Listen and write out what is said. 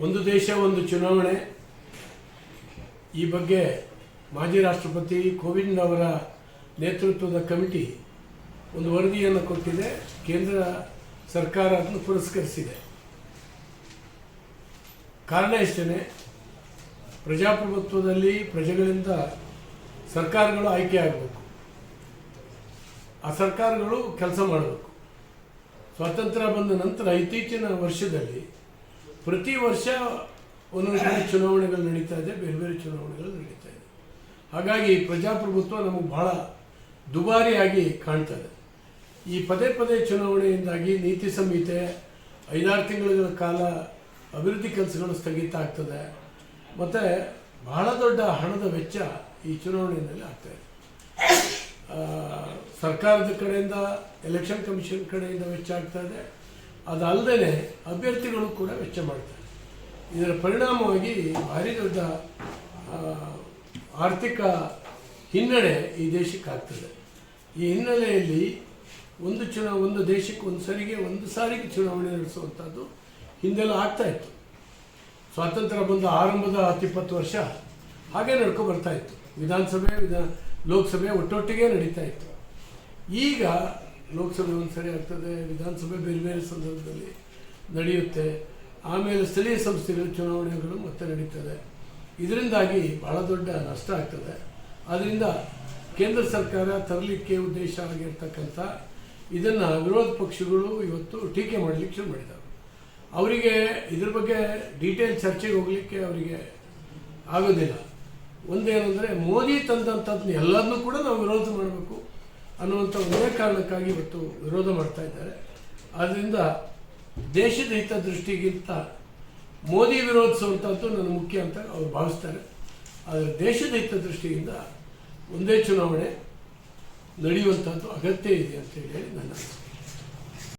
ಒಂದು ದೇಶ, ಒಂದು ಚುನಾವಣೆ. ಈ ಬಗ್ಗೆ ಮಾಜಿ ರಾಷ್ಟ್ರಪತಿ ಕೋವಿಂದ್ ಅವರ ನೇತೃತ್ವದ ಕಮಿಟಿ ಒಂದು ವರದಿಯನ್ನು ಕೊಟ್ಟಿದೆ. ಕೇಂದ್ರ ಸರ್ಕಾರ ಅದನ್ನು ಪುರಸ್ಕರಿಸಿದೆ. ಕಾರಣ ಇಷ್ಟೇ ಪ್ರಜಾಪ್ರಭುತ್ವದಲ್ಲಿ ಪ್ರಜೆಗಳಿಂದ ಸರ್ಕಾರಗಳು ಆಯ್ಕೆ ಆಗಬೇಕು. ಆ ಸರ್ಕಾರಗಳು ಕೆಲಸ ಮಾಡಬೇಕು. ಸ್ವಾತಂತ್ರ್ಯ ಬಂದ ನಂತರ ಇತ್ತೀಚಿನ ವರ್ಷದಲ್ಲಿ ಪ್ರತಿ ವರ್ಷ ಒಂದೊಂದು ಕಡೆ ಚುನಾವಣೆಗಳು ನಡೀತಾ ಇದೆ, ಬೇರೆ ಬೇರೆ ಚುನಾವಣೆಗಳು ನಡೀತಾ ಇದೆ. ಹಾಗಾಗಿ ಪ್ರಜಾಪ್ರಭುತ್ವ ನಮಗೆ ಬಹಳ ದುಬಾರಿಯಾಗಿ ಕಾಣ್ತದೆ ಈ ಪದೇ ಪದೇ ಚುನಾವಣೆಯಿಂದಾಗಿ ನೀತಿ ಸಂಹಿತೆ, ಐದಾರು ತಿಂಗಳ ಕಾಲ ಅಭಿವೃದ್ಧಿ ಕೆಲಸಗಳು ಸ್ಥಗಿತ ಆಗ್ತದೆ. ಮತ್ತು ಬಹಳ ದೊಡ್ಡ ಹಣದ ವೆಚ್ಚ ಈ ಚುನಾವಣೆಯಲ್ಲಿ ಆಗ್ತಾಯಿದೆ ಸರ್ಕಾರದ ಕಡೆಯಿಂದ ಎಲೆಕ್ಷನ್ ಕಮಿಷನ್ ಕಡೆಯಿಂದ ವೆಚ್ಚ ಆಗ್ತಾ ಇದೆ. ಅದಲ್ಲದೆ ಅಭ್ಯರ್ಥಿಗಳು ಕೂಡ ವೆಚ್ಚ ಮಾಡ್ತಾರೆ. ಇದರ ಪರಿಣಾಮವಾಗಿ ಭಾರಿ ದೊಡ್ಡ ಆರ್ಥಿಕ ಹಿನ್ನಡೆ ಈ ದೇಶಕ್ಕೆ ಆಗ್ತದೆ. ಈ ಹಿನ್ನೆಲೆಯಲ್ಲಿ ಒಂದು ಚುನಾವ ಒಂದು ದೇಶಕ್ಕೆ ಒಂದು ಸರಿಗೆ, ಒಂದು ಸಾರಿಗೆ ಚುನಾವಣೆ ನಡೆಸುವಂಥದ್ದು ಹಿಂದೆಲ್ಲ ಆಗ್ತಾ ಇತ್ತು. ಸ್ವಾತಂತ್ರ್ಯ ಬಂದ ಆರಂಭದ ಹತ್ತಿಪ್ಪತ್ತು ವರ್ಷ ಹಾಗೆ ನಡ್ಕೊ ಬರ್ತಾ ಇತ್ತು. ವಿಧಾನಸಭೆ ವಿಧಾನ ಲೋಕಸಭೆ ಒಟ್ಟೊಟ್ಟಿಗೆ ನಡೀತಾ ಇತ್ತು. ಈಗ ಲೋಕಸಭೆ ಒಂದು ಸರಿ ಆಗ್ತದೆ, ವಿಧಾನಸಭೆ ಬೇರೆ ಬೇರೆ ಸಂದರ್ಭದಲ್ಲಿ ನಡೆಯುತ್ತೆ. ಆಮೇಲೆ ಸ್ಥಳೀಯ ಸಂಸ್ಥೆಗಳ, ಚುನಾವಣೆಗಳು ಮತ್ತೆ ನಡೀತದೆ. ಇದರಿಂದಾಗಿ ಬಹಳ ದೊಡ್ಡ ನಷ್ಟ ಆಗ್ತದೆ. ಆದ್ದರಿಂದ ಕೇಂದ್ರ ಸರ್ಕಾರ ತರಲಿಕ್ಕೆ ಉದ್ದೇಶ ಆಗಿರ್ತಕ್ಕಂಥ ಇದನ್ನು ವಿರೋಧ ಪಕ್ಷಗಳು ಇವತ್ತು ಟೀಕೆ ಮಾಡಲಿಕ್ಕೆ ಶುರು ಮಾಡಿದ್ದಾರೆ ಅವರಿಗೆ ಇದ್ರ ಬಗ್ಗೆ ಡೀಟೇಲ್ ಚರ್ಚೆಗೆ ಹೋಗಲಿಕ್ಕೆ ಅವರಿಗೆ ಆಗೋದಿಲ್ಲ. ಒಂದೇನೆಂದರೆ ಮೋದಿ ತಂದಂಥದ್ದನ್ನ ಎಲ್ಲದನ್ನೂ ಕೂಡ ನಾವು ವಿರೋಧ ಮಾಡಬೇಕು. ಅನ್ನುವಂಥ ಒಂದೇ ಕಾರಣಕ್ಕಾಗಿ ಇವತ್ತು ವಿರೋಧ ಮಾಡ್ತಾ ಇದ್ದಾರೆ. ಆದ್ದರಿಂದ ದೇಶದ ಹಿತ ದೃಷ್ಟಿಗಿಂತ ಮೋದಿ ವಿರೋಧಿಸುವಂಥದ್ದು ನನ್ನ ಮುಖ್ಯ ಅಂತ ಅವ್ರು ಭಾವಿಸ್ತಾರೆ. ಆದರೆ ದೇಶದ ಹಿತ ದೃಷ್ಟಿಯಿಂದ ಒಂದೇ ಚುನಾವಣೆ ನಡೆಯುವಂಥದ್ದು ಅಗತ್ಯ ಇದೆ ಅಂತೇಳಿ ನನ್ನ ಅನಿಸಿಕೆ.